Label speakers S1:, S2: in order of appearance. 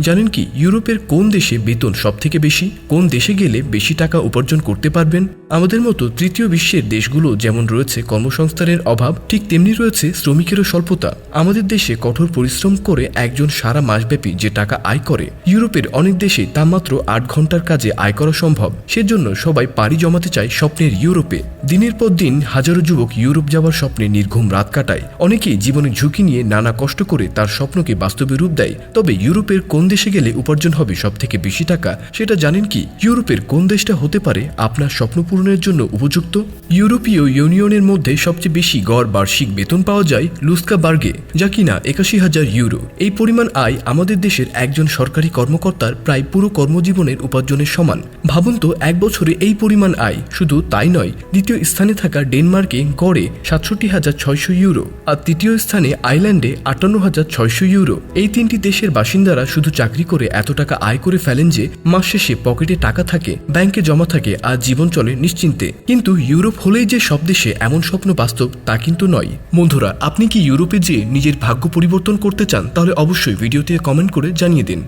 S1: জানেন কি, ইউরোপের কোন দেশে বেতন সবথেকে বেশি? কোন দেশে গেলে বেশি টাকা উপার্জন করতে পারবেন? আমাদের মতো তৃতীয় বিশ্বের দেশগুলো যেমন রয়েছে কর্মসংস্থানের অভাব, ঠিক তেমনি রয়েছে শ্রমিকেরও স্বল্পতা। আমাদের দেশে কঠোর পরিশ্রম করে একজন সারা মাসব্যাপী যে টাকা আয় করে, ইউরোপের অনেক দেশে তা মাত্র আট ঘণ্টার কাজে আয় করা সম্ভব। সেজন্য সবাই পাড়ি জমাতে চায় স্বপ্নের ইউরোপে। দিনের পর দিন হাজারো যুবক ইউরোপ যাওয়ার স্বপ্নে নির্ঘুম রাত কাটায়। অনেকেই জীবনের ঝুঁকি নিয়ে নানা কষ্ট করে তার স্বপ্নকে বাস্তবে রূপ দেয়। তবে ইউরোপের কোন দেশে গেলে উপার্জন হবে সব থেকে বেশি টাকা, সেটা জানেন কি? ইউরোপের কোন দেশটা হতে পারে আপনার স্বপ্ন পূরণের জন্য উপযুক্ত? ইউরোপীয় ইউনিয়নের মধ্যে সবচেয়ে বেশি গড় বার্ষিক বেতন পাওয়া যায় লুস্কা বার্গে যা কিনা একাশি হাজার ইউরো। এই পরিমাণ আয় আমাদের দেশের একজন সরকারি কর্মকর্তার প্রায় পুরো কর্মজীবনের উপার্জনের সমান। ভাবুন তো, এক বছরে এই পরিমাণ আয়। শুধু তাই নয় দ্বিতীয় স্থানে থাকা ডেনমার্কে গড়ে সাতষট্টি হাজার ছয়শো ইউরো আর তৃতীয় স্থানে আইল্যান্ডে আটান্ন হাজার ছয়শো ইউরো। এই তিনটি দেশের বাসিন্দারা শুধু চাকরি করে এত টাকা আয় করে ফেলেন যে, মাস শেষে পকেটে টাকা থাকে, ব্যাংকে জমা থাকে আর জীবন চলে নিশ্চিন্তে। কিন্তু ইউরোপ হলেই যে সব দেশে এমন স্বপ্ন বাস্তব তা কিন্তু নয়। বন্ধুরা, আপনি কি ইউরোপে যেয়ে নিজের ভাগ্য পরিবর্তন করতে চান, তাহলে অবশ্যই ভিডিওতে কমেন্ট করে জানিয়ে দিন।